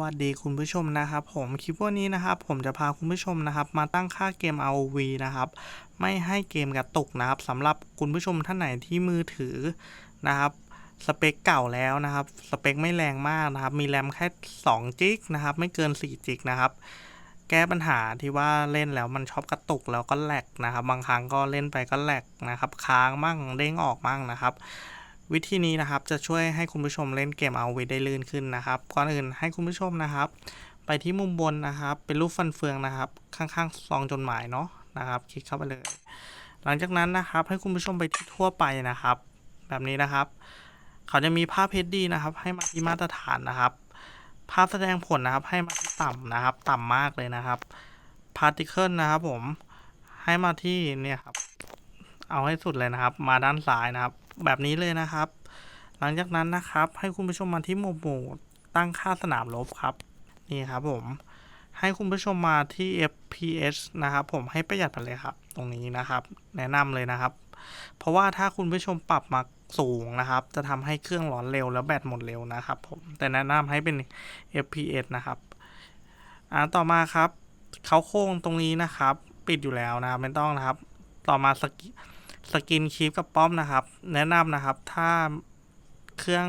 วัสดีคุณผู้ชมนะครับ ผมคลิปวันนี้นะครับ ผมจะพาคุณผู้ชมนะครับ มาตั้งค่าเกม ROV นะครับ ไม่ให้เกมกระตุกนะครับสำหรับคุณผู้ชมท่านไหนที่มือถือนะครับสเปคเก่าแล้วนะครับสเปคไม่แรงมากนะครับ มีแรมแค่2จิกนะครับ ไม่เกิน4จิกนะครับ แก้ปัญหาที่ว่าเล่นแล้วมันชอบกระตุกแล้วก็แหลกนะครับ บางครั้งก็เล่นไปก็แหลกนะครับ ค้างมั่งเด้งออกมั่งนะครับ วิธีนี้นะครับจะช่วยให้คุณผู้ชมเล่นเกม ROV ได้ลื่นขึ้นนะครับ ก่อนอื่นให้คุณผู้ชมนะครับ ไปที่มุมบนนะครับ เป็นรูปฟันเฟืองนะครับ ข้างๆซองจดหมายเนาะนะครับ คลิกเข้าไปเลย หลังจากนั้นนะครับ ให้คุณผู้ชมไปที่ทั่วไปนะครับ แบบนี้นะครับ เขาจะมีภาพเพชดีนะครับ ให้มาที่มาตรฐานนะครับ ภาพแสดงผลนะครับ ให้มาที่ต่ำนะครับ ต่ำมากเลยนะครับ particle นะครับผมให้มาที่เนี่ยครับเอาให้สุดเลยนะครับ มาด้านซ้ายนะครับ แบบนี้เลยนะครับ หลังจากนั้นนะครับ ให้คุณผู้ชมมาที่โหมดโหมตั้งค่าสนามรบครับ นี่ครับผม ให้คุณผู้ชมมาที่ FPS นะครับ ผมให้ประหยัดไปเลยครับ ตรงนี้นะครับ แนะนำเลยนะครับ เพราะว่าถ้าคุณผู้ชมปรับมาสูงนะครับ จะทำให้เครื่องร้อนเร็วแล้วแบตหมดเร็วนะครับ ผม แต่แนะนำให้เป็น FPS นะครับ อ่าต่อมาครับเขาโค้งตรงนี้นะครับ ปิดอยู่แล้วนะครับไม่ต้องนะครับ ต่อมาสกิ สกินคีปกับป้อมนะครับ แนะนำนะครับ ถ้าเครื่อง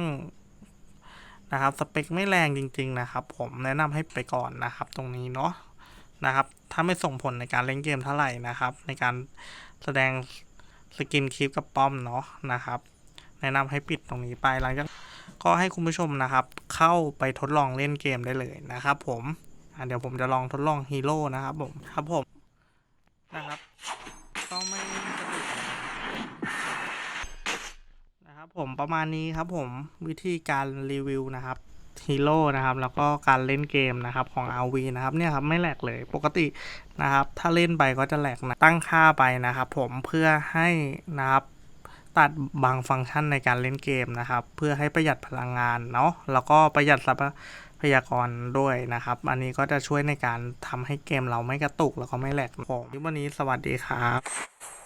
นะครับสเปคไม่แรงจริง ๆ นะครับ ผมแนะนำให้ไปก่อนนะครับ ตรงนี้เนาะนะครับ ถ้าไม่ส่งผลในการเล่นเกมเท่าไหร่นะครับ ในการแสดงสกินคีปกับป้อมเนาะนะครับ แนะนำให้ปิดตรงนี้ไปหลังจากก็ให้คุณผู้ชมนะครับ เข้าไปทดลองเล่นเกมได้เลยนะครับ ผมเดี๋ยวผมจะลองทดลองฮีโร่นะครับผมครับผมนะครับ ก็ไม่กระตุกนะครับ ผมประมาณนี้ครับผมวิธีการรีวิวนะครับฮีโร่นะครับแล้วก็การเล่นเกมนะครับของ RV นะครับเนี่ยครับไม่แหลกเลยปกตินะครับ ถ้าเล่นไปก็จะแหลกนะตั้งค่าไปนะครับ ผมเพื่อให้นะครับตัดบางฟังก์ชันในการเล่นเกมนะครับ เพื่อให้ประหยัดพลังงานเนาะแล้วก็ประหยัดทรัพยากรด้วยนะครับ อันนี้ก็จะช่วยในการทำให้เกมเราไม่กระตุกแล้วก็ไม่แหลกผมวันนี้สวัสดีครับ